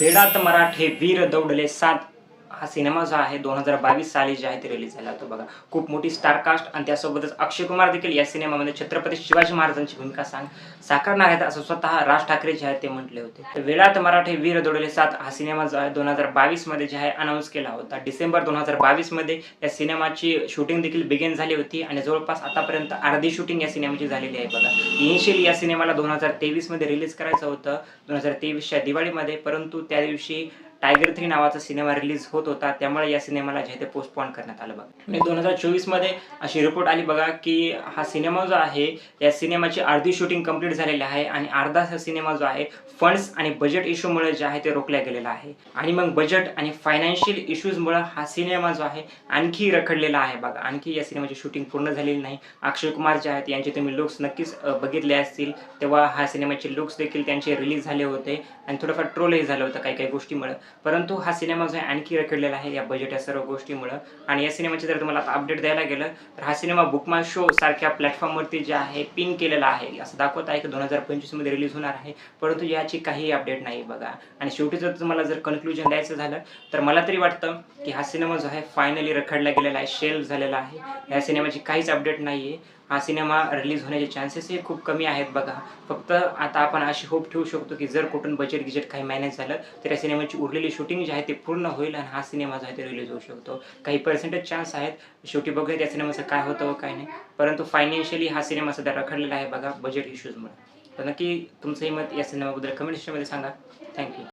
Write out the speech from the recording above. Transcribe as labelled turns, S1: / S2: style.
S1: वेडात मराठे वीर दौडले सात. हा सिनेमा जो आहे दोन हजार बावीस साली जे आहे ते रिलीज झाला होता बघा. खूप मोठी स्टारकास्ट आणि त्यासोबतच अक्षय कुमार देखील या सिनेमामध्ये छत्रपती शिवाजी महाराजांची भूमिका सांग साकारणार आहेत असं स्वतः राज ठाकरे जे आहेत ते म्हटले होते. वेळात मराठे वीर दोडले सात हा सिनेमा जो आहे दोन हजार बावीसमध्ये जे आहे अनाऊन्स केला होता. डिसेंबर दोन हजार बावीसमध्ये या सिनेमाची शूटिंग देखील बिगेन झाली होती आणि जवळपास आतापर्यंत अर्धी शूटिंग या सिनेमाची झालेली आहे बघा. इनिशियली या सिनेमाला दोन हजार तेवीसमध्ये रिलीज करायचं होतं दोन हजार तेवीसच्या दिवाळीमध्ये परंतु त्या दिवशी टायगर थ्री नावाचा सिनेमा रिलीज होत होता. त्यामुळे या सिनेमाला जे आहे ते पोस्टपॉन करण्यात आलं बघा. आणि दोन हजार चोवीसमध्ये अशी रिपोर्ट आली बघा की हा सिनेमा जो आहे या सिनेमाची अर्धी शूटिंग कंप्लीट झालेली आहे आणि अर्धा हा सिनेमा जो आहे फंड्स आणि बजेट इश्यूमुळे जे आहे ते रोखल्या गेलेला आहे. आणि मग बजेट आणि फायनान्शियल इश्यूजमुळे हा सिनेमा जो आहे आणखी रखडलेला आहे बघा. आणखी या सिनेमाची शूटिंग पूर्ण झालेली नाही. अक्षय कुमार जे आहेत यांचे तुम्ही लुक्स नक्कीच बघितले असतील. तेव्हा हा सिनेमाचे लुक्स देखील त्यांचे रिलीज झाले होते. आणि थोडंफार ट्रोलही झालं होतं काही काही गोष्टीमुळे. परंतु हा सिनेमा जो आहे आणखी रखडलेला आहे या बजेट या सर्व गोष्टीमुळं. आणि या सिनेमाचे जर तुम्हाला आता अपडेट द्यायला गेलं तर हा सिनेमा बुकमा शो सारख्या प्लॅटफॉर्मवरती जे आहे पिन केलेला आहे. असं दाखवत आहे की दोन हजार पंचवीसमध्ये रिलीज होणार आहे. परंतु याची काही अपडेट नाही बघा. आणि शेवटी जर तुम्हाला जर कन्क्लुजन द्यायचं झालं तर मला तरी वाटतं की हा सिनेमा जो आहे फायनली रखडला गेलेला आहे शेल्फ झालेला आहे. या सिनेमाची काहीच अपडेट नाही आहे हा सिनेमा रिलीज होण्याचे चान्सेसही खूप कमी आहेत बघा. फक्त आता आपण अशी होप ठेवू शकतो की जर कुठून बजेट गिजेट काही मॅनेज झालं तर या सिनेमाची उरलेली शूटिंग जी आहे ते पूर्ण होईल आणि हा सिनेमा जो आहे ते रिलीज होऊ शकतो. काही पर्सेंटेज चान्स आहेत. शेवटी बघूया या सिनेमाचं काय होतं व काय नाही. परंतु फायनान्शियली हा सिनेमा सध्या रखडलेला आहे बघा बजेट इश्यूजमुळे तर नक्की तुमचंही मत या सिनेमाबद्दल कमेंट सेक्शनमध्ये सांगा. थँक्यू